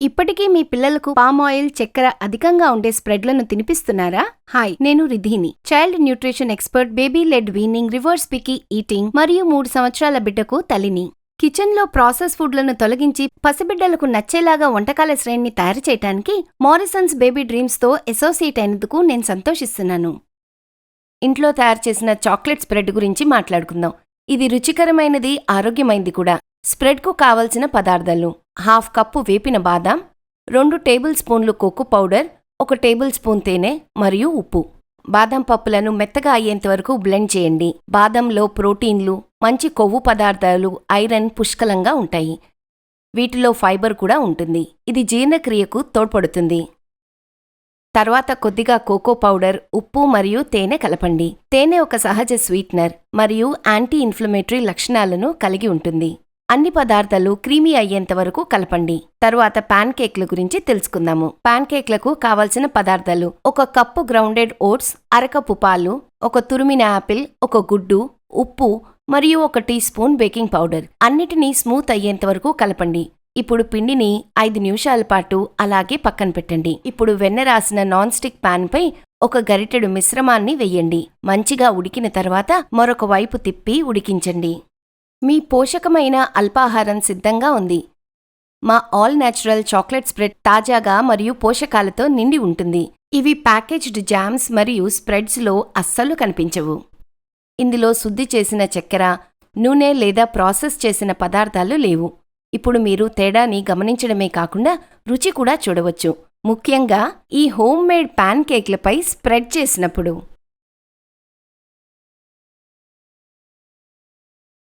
ఇప్పటికీ మీ పిల్లలకు palm oil చక్కెర అధికంగా ఉండే స్ప్రెడ్లను తినిపిస్తున్నారా? హాయ్ నేను రిధిని. Child nutrition expert baby led weaning reverse picky eating మరియు మూడు సంవత్సరాల బిడ్డకు తల్లిని. కిచెన్లో ప్రాసెస్ ఫుడ్లను తొలగించి పసిబిడ్డలకు నచ్చేలాగా వంటకాల శ్రేణిని తయారు చేయడానికి మారిసన్స్ బేబీ డ్రీమ్స్తో అసోసియేట్ అయినందుకు నేను సంతోషిస్తున్నాను. ఇంట్లో తయారు చేసిన చాక్లెట్ స్ప్రెడ్ గురించి మాట్లాడుకుందాం. ఇది రుచికరమైనది ఆరోగ్యమైంది కూడా. స్ప్రెడ్కు కావలసిన పదార్థాలు. హాఫ్ కప్పు వేపిన బాదాం రెండు టేబుల్ స్పూన్లు కొక్కు పౌడర్ ఒక టేబుల్ స్పూన్ తేనె మరియు ఉప్పు. బాదం పప్పులను మెత్తగా అయ్యేంత వరకు బ్లెండ్ చేయండి. బాదంలో ప్రోటీన్లు మంచి కొవ్వు పదార్థాలు ఐరన్ పుష్కలంగా ఉంటాయి. వీటిలో ఫైబర్ కూడా ఉంటుంది. ఇది జీర్ణక్రియకు తోడ్పడుతుంది. తర్వాత కొద్దిగా కోకో పౌడర్ ఉప్పు మరియు తేనె కలపండి. తేనె ఒక సహజ స్వీట్నర్ మరియు యాంటీ ఇన్ఫ్లమేటరీ లక్షణాలను కలిగి ఉంటుంది. అన్ని పదార్థాలు క్రీమీ అయ్యేంత వరకు కలపండి. తరువాత పాన్ కేక్ల గురించి తెలుసుకుందాము. పాన్ కేక్లకు కావలసిన పదార్థాలు ఒక కప్పు గ్రౌండెడ్ ఓట్స్ అరకప్పు పాలు ఒక తురిమిన యాపిల్ ఒక గుడ్డు ఉప్పు మరియు ఒక టీ స్పూన్ బేకింగ్ పౌడర్. అన్నిటినీ స్మూత్ అయ్యేంత వరకు కలపండి. ఇప్పుడు పిండిని ఐదు నిమిషాల పాటు అలాగే పక్కన పెట్టండి. ఇప్పుడు వెన్న రాసిన నాన్ స్టిక్ పాన్ పై ఒక గరిటెడు మిశ్రమాన్ని వెయ్యండి మంచిగా ఉడికిన తర్వాత మరొక వైపు తిప్పి ఉడికించండి. మీ పోషకమైన అల్పాహారం సిద్ధంగా ఉంది. మా ఆల్ న్యాచురల్ చాక్లెట్ స్ప్రెడ్ తాజాగా మరియు పోషకాలతో నిండి ఉంటుంది. ఇవి ప్యాకేజ్డ్ జామ్స్ మరియు స్ప్రెడ్స్లో అస్సలు కనిపించవు. ఇందులో శుద్ధి చేసిన చక్కెర నూనె లేదా ప్రాసెస్ చేసిన పదార్థాలు లేవు. ఇప్పుడు మీరు తేడాని గమనించడమే కాకుండా రుచి కూడా చూడవచ్చు. ముఖ్యంగా ఈ హోమ్ మేడ్ ప్యాన్ కేక్లపై స్ప్రెడ్ చేసినప్పుడు.